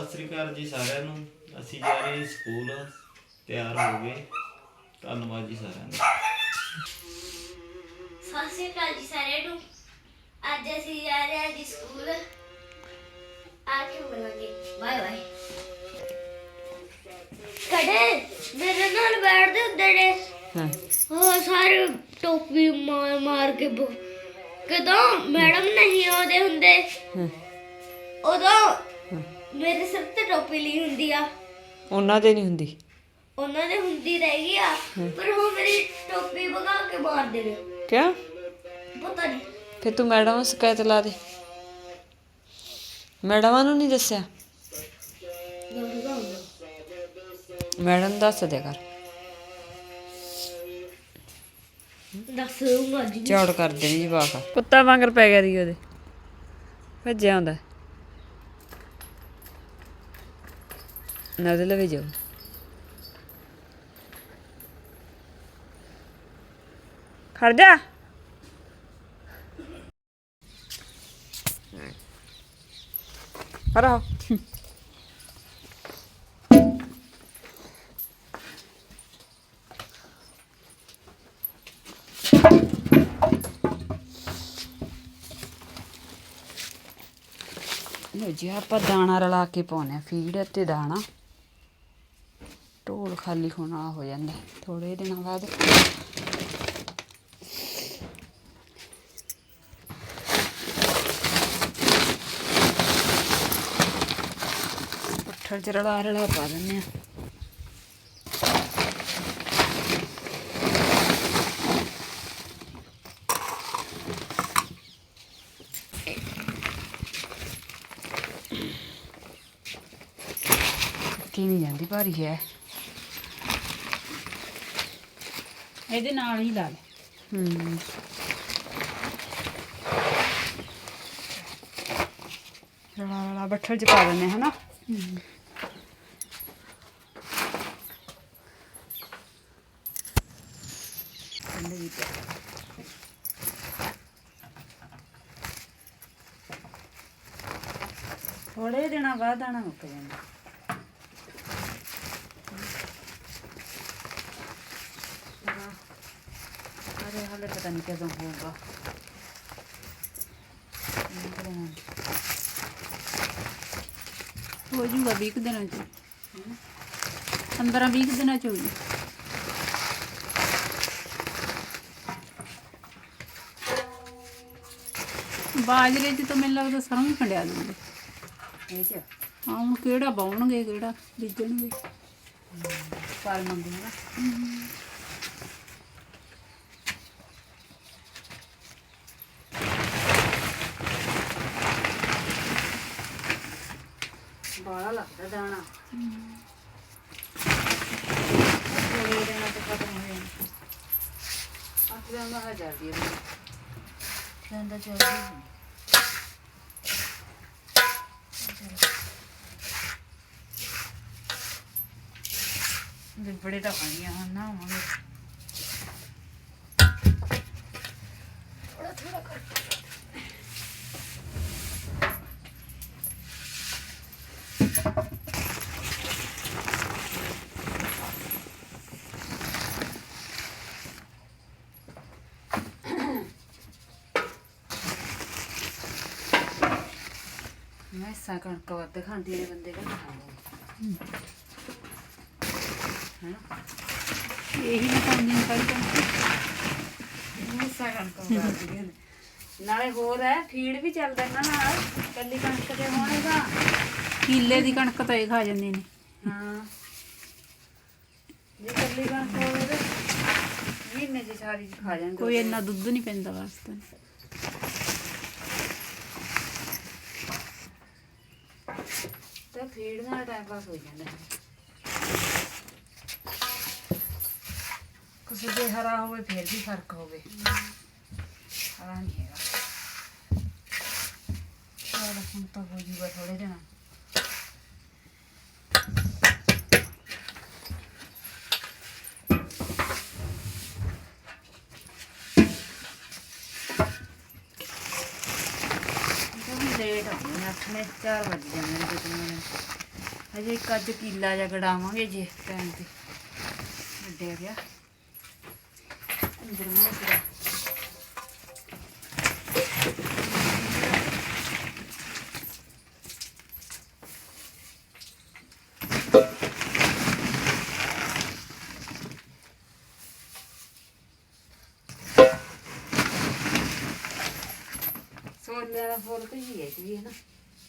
ਸਤਿ ਸ੍ਰੀ ਅਕਾਲ ਜੀ ਸਾਰਿਆਂ ਨੂੰ। ਅਸੀਂ ਜਾ ਰਹੇ ਸਕੂਲ ਤਿਆਰ ਹੋ ਗਏ। ਧੰਨਵਾਦ ਜੀ ਸਾਰਿਆਂ ਦਾ। ਸਤਿ ਸ਼੍ਰੀ ਅਕਾਲ ਜੀ ਸਾਰਿਆਂ ਨੂੰ। ਅੱਜ ਅਸੀਂ ਜਾ ਰਹੇ ਹਾਂ ਜੀ ਸਕੂਲ। ਆ ਕੇ ਮਿਲਾਂਗੇ ਬਾਏ ਬਾਏ। ਕਦੇ ਮੇਰੇ ਨਾਲ ਬੈਠਦੇ ਹੁੰਦੇ ਨੇ। ਹਾਂ। ਉਹ ਸਾਰੇ ਟੋਪੀ ਮਾਰ ਮਾਰ ਕੇ ਕਦੋਂ ਮੈਡਮ ਨਹੀਂ ਆਉਂਦੇ ਹੁੰਦੇ? ਹਾਂ। ਉਦੋਂ ਮੇਰੇ ਸਿਰ ਤੇ ਟੋਪੀ ਲਈ ਹੁੰਦੀ ਆ। ਉਹਨਾਂ ਦੇ ਨਹੀਂ ਹੁੰਦੀ। ਉਹਨਾਂ ਦੇ ਹੁੰਦੀ ਰਹਿ ਗਈ ਆ ਪਰ ਉਹ ਮੇਰੀ ਟੋਪੀ ਭਗਾ ਕੇ ਮਾਰਦੇ ਨੇ ਕਿਆ? ਪਤਾ ਨਹੀਂ। ਫਿਰ ਤੂੰ ਮੈਡਮ ਨੂੰ ਸ਼ਿਕਾਇਤ ਲਾ ਦੇ। ਮੈਡਮਾਂ ਨੂੰ ਨਹੀਂ ਦੱਸਿਆ? ਮੈਡਮ ਨੂੰ ਦੱਸ ਦਿਆ ਕਰ। ਦੱਸ ਦੂੰਗਾ ਜੀ ਝਾੜ ਕਰ ਦੇਣੀ ਜਵਾਕ। ਕੁੱਤਾ ਵਾਂਗਰ ਪੈ ਗਿਆ ਦੀ ਉਹਦੇ। ਭੱਜਿਆ ਹੁੰਦਾ ਨਾ ਉਹਦੇ ਲਵੇ ਜਾਓ। ਖੜ ਜਾ। ਪਰ ਲੋ ਜੀ, ਆਪਾਂ ਦਾਣਾ ਰਲਾ ਕੇ ਪਾਉਨੇ ਆ ਫੀਡ ਤੇ ਦਾਣਾ। ਢੋਲ ਖਾਲੀ ਹੋਣ ਹੋ ਜਾਂਦਾ ਥੋੜੇ ਦਿਨਾਂ ਬਾਅਦ। ਪੱਠਰ ਚ ਰਲਾ ਰਲਾ ਪਾ ਦਿੰਦੇ ਆ ਕੀ ਨਹੀਂ ਜਾਂਦੀ, ਭਾਰੀ ਹੈ। ਇਹਦੇ ਨਾਲ ਹੀ ਲਾ ਲੈ ਹੂੰ। ਰਲਾ ਰਲਾ ਬੱਠਲ ਚ ਪਾ ਦਿੰਨੇ ਹਨਾ? ਠੰਡੇ ਵੀ ਥੋੜੇ ਦਿਨਾਂ ਬਾਅਦ ਦਾਣਾ ਮੁੱਕ ਜਾਂਦਾ। ਅਰੇ ਹਾਲੇ ਪਤਾ ਨਹੀਂ ਕਦੋਂ ਹੋਊਗਾ। ਹੋ ਜੂਗਾ 20 ਕੁ ਦਿਨਾਂ ਚ 15 20 ਦਿਨਾਂ ਚ ਹੋ ਜੂ ਬਾਜਰੇ ਚ ਤਾਂ ਮੈਨੂੰ ਲੱਗਦਾ ਸਰੋਂ ਵੀ ਫੰਡਿਆ ਦੂੰਗੇ ਇਹ ਚ ਹਾਂ ਹੁਣ ਕਿਹੜਾ ਬਾਉਣਗੇ ਕਿਹੜਾ ਬੀਜਣਗੇ ਫਲ ਮੰਗੂ ਨਾ ਦਾਣਾ ਤੇ ਖਤਮ ਹੋ ਜਾਣਾ ਦਿਨ ਦਾ ਹਜ਼ਾਰ ਦੀ ਜਾਂਦਾ ਚੱਲਦੀ ਬੜੇ ਤਾਂ ਖਾਣੀਆਂ ਹੁਣ ਨਾ ਹੋਵਾਂਗੇ ਮੈਂ ਸਾ ਕਣਕ ਵੱਧ ਖਾਂਦੀ ਨੇ ਬੰਦੇ ਕਹਿੰਦੇ ਖਾਂਦੇ ਹੈਨਾ ਇਹੀ ਨਾ ਪਾਉਂਦੀਆਂ ਕਾਈ ਤਾਂ ਹਮੇਸ਼ਾ ਕਣਕ ਵਗਾਉਂਦੀਆਂ ਨੇ ਨਾਲੇ ਹੋਰ ਹੈ ਫੀਡ ਵੀ ਚੱਲਦਾ ਇਹਨਾਂ ਨਾਲ ਕੱਲੀ ਕਣਕ ਤੇ ਹੋਣੇਗਾ ਕੀਲੇ ਦੀ ਕਣਕ ਤਾਂ ਇਹ ਖਾ ਜਾਂਦੇ ਨੇ ਹਾਂ ਜੇ ਕੱਲੀ ਕਣਕ ਹੋਵੇ ਤਾਂ ਮਹੀਨੇ ਚ ਸਾਰੀ ਖਾ ਜਾਂਦੇ ਕੋਈ ਇੰਨਾ ਦੁੱਧ ਨਹੀਂ ਪੈਂਦਾ ਵਾਸਤੇ ਤਾਂ ਫੀਡ ਨਾਲ ਟਾਈਮ ਪਾਸ ਹੋ ਜਾਂਦਾ ਹੈ। ਕੁਛ ਜੇ ਹਰਾ ਹੋਵੇ, ਫਿਰ ਵੀ ਫ਼ਰਕ ਹੋਵੇ। ਹਰਾ ਨਹੀਂ ਹੈਗਾ। ਚਲ ਹੁਣ ਤਾਂ ਹੋ ਜੂਗਾ ਥੋੜੇ ਦਿਨਾਂ। ਲੇਟ ਹੋ ਗਏ ਅੱਠ 4 ਵਜ ਜਾਂਦੇ ਨੇ। ਕਿਤੇ ਹਜੇ ਇੱਕ ਅੱਜ ਕੀਲਾ ਜਿਹਾ ਗੜਾਵਾਂਗੇ ਜੇ ਟਾਈਮ ਤੇ। ਵੱਡਿਆ ਗਿਆ। ਅੰਦਰ ਮੋਸਰਾ ਸੋਨੇ ਦਾ ਫੁੱਲ ਤੇ ਹੀ ਹੈ ਜੀ ਹੈ ਨਾ।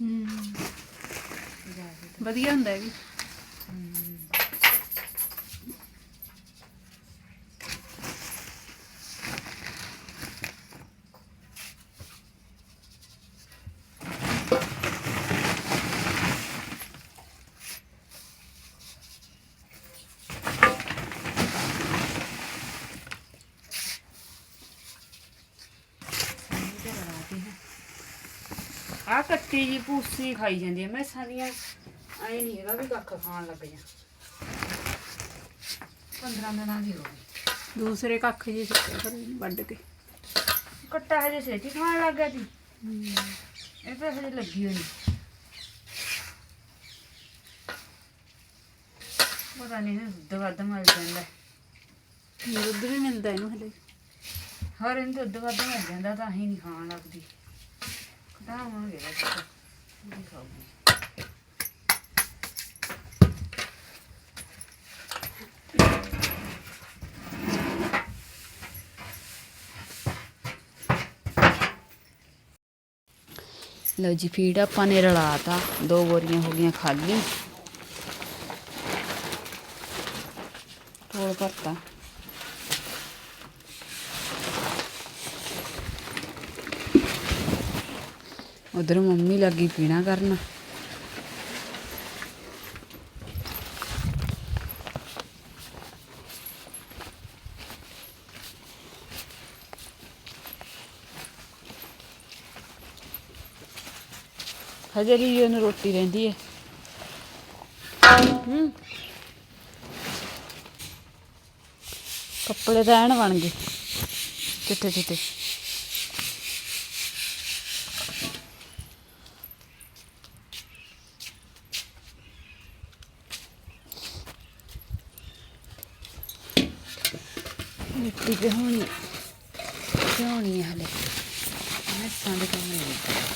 ਹੂੰ। ਵਧੀਆ ਹੁੰਦਾ ਇਹ ਵੀ। ਆ ਕੱਟੀ ਜੀ ਪੂਸੀ ਖਾਈ ਜਾਂਦੀ ਹੈ ਮੈਂ ਸਾਨੀਆਂ ਐ ਨਹੀਂ ਹੈਗਾ ਵੀ ਕੱਖ ਖਾਣ ਲੱਗ ਜਾ 15 ਦਿਨਾਂ ਦੀ ਹੋ ਗਈ। ਦੂਸਰੇ ਕੱਖ ਜੀ ਵੱਢ ਕੇ। ਕੱਟਾ ਹਜੇ ਛੇਤੀ ਖਾਣ ਲੱਗ ਗਿਆ ਸੀ। ਇਹ ਤਾਂ ਹਜੇ ਲੱਗੀ ਹੋਈ। ਪਤਾ ਨਹੀਂ ਦੁੱਧ ਵੱਧ ਮਿਲ ਜਾਂਦਾ। ਦੁੱਧ ਵੀ ਮਿਲਦਾ ਇਹਨੂੰ ਹਲੇ। ਹਰ ਇਹਨੂੰ ਦੁੱਧ ਵੱਧ ਮਿਲ ਜਾਂਦਾ ਤਾਂ ਅਸੀਂ ਨਹੀਂ ਖਾਣ ਲੱਗਦੀ। ਕਢਾਵਾਂਗੇ ਦਾ ਦੁੱਧ ਖਾਊਗੀ ਲਓ ਜੀ ਫੀਡ ਆਪਾਂ ਨੇ ਰਲਾਤਾ ਦੋ ਬੋਰੀਆਂ ਹੋ ਗਈਆਂ ਖਾਲੀ ਥੋੜਾ ਭਰਤਾ ਉਧਰ ਮੰਮੀ ਲੱਗੀ ਪੀਣਾ ਕਰਨ। ਹਜੇ ਲਈ ਉਹਨੂੰ ਰੋਟੀ ਰਹਿੰਦੀ ਹੈ ਹੂੰ। ਕੱਪੜੇ ਰਹਿਣ ਬਣ ਗਏ। ਚਿੱਟੇ ਚਿੱਟੇ ਮਿੱਟੀ ਤੇ ਹੋਣੀ ਹੋਣੀ ਹੈ ਹਲੇ ਮੈਂ ਸੰਦ ਕੰਮ ਨਹੀਂ ਕੀਤਾ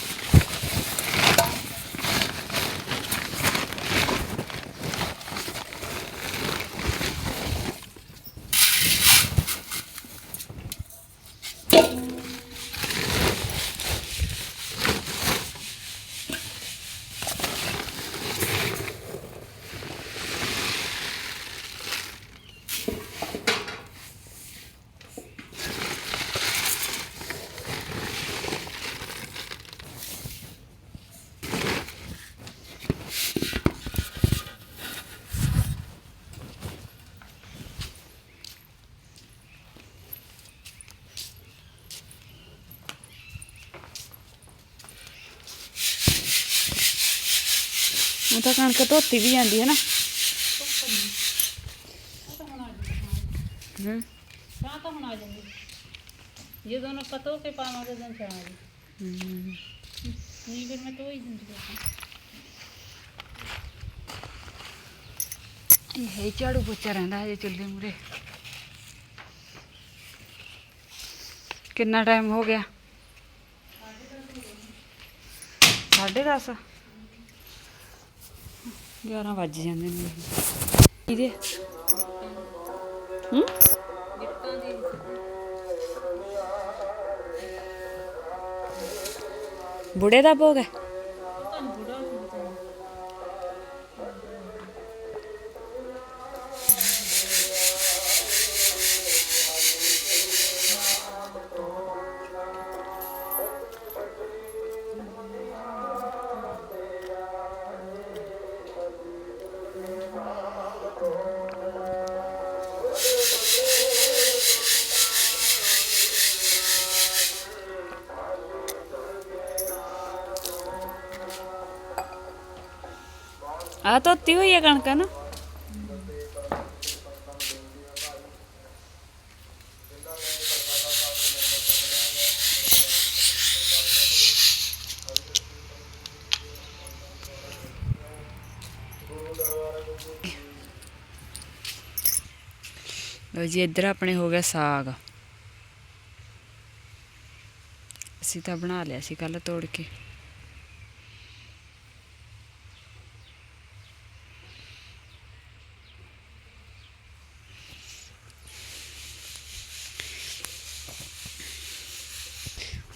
ਉਹ ਤਾਂ ਕਣਕ ਧੋਤੀ ਵੀ ਜਾਂਦੀ ਹੈ ਨਾ। ਹੂੰ। ਤਾਂ ਹੁਣ ਆ ਜਾਂਦੀ। ਜਦੋਂ ਨਾ ਪਤੋ ਕੇ ਪਾਵਾਂਗੇ ਦਿਨ ਚਾਹ ਜੀ ਹੂੰ। ਨਹੀਂ ਫਿਰ ਮੈਂ ਤੋਂ ਹੀ ਦਿੰਦੀ ਹਾਂ ਇਹ ਹੈ ਝਾੜੂ ਪੋਚਾ ਰਹਿੰਦਾ ਹਜੇ ਚੁੱਲ੍ਹੇ ਮੂਰੇ ਕਿੰਨਾ ਟਾਈਮ ਹੋ ਗਿਆ? ਸਾਢੇ ਦਸ। 11 ਵੱਜ ਜਾਂਦੇ ਨੇ। ਇਹਦੇ ਹੂੰ? ਬੁੜੇ ਦਾ ਭੋਗ ਹੈ? ਆ ਧੋਤੀ ਹੋਈ ਹੈ ਕਣਕ ਨਾ ਲਓ ਜੀ, ਇੱਧਰ ਆਪਣੇ ਹੋ ਗਿਆ ਸਾਗ। ਅਸੀਂ ਤਾਂ ਬਣਾ ਲਿਆ ਸੀ ਕੱਲ ਤੋੜ ਕੇ।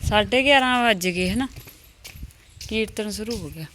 ਸਾਢੇ 11 ਵੱਜ ਗਏ ਹਨਾ। ਕੀਰਤਨ ਸ਼ੁਰੂ ਹੋ ਗਿਆ।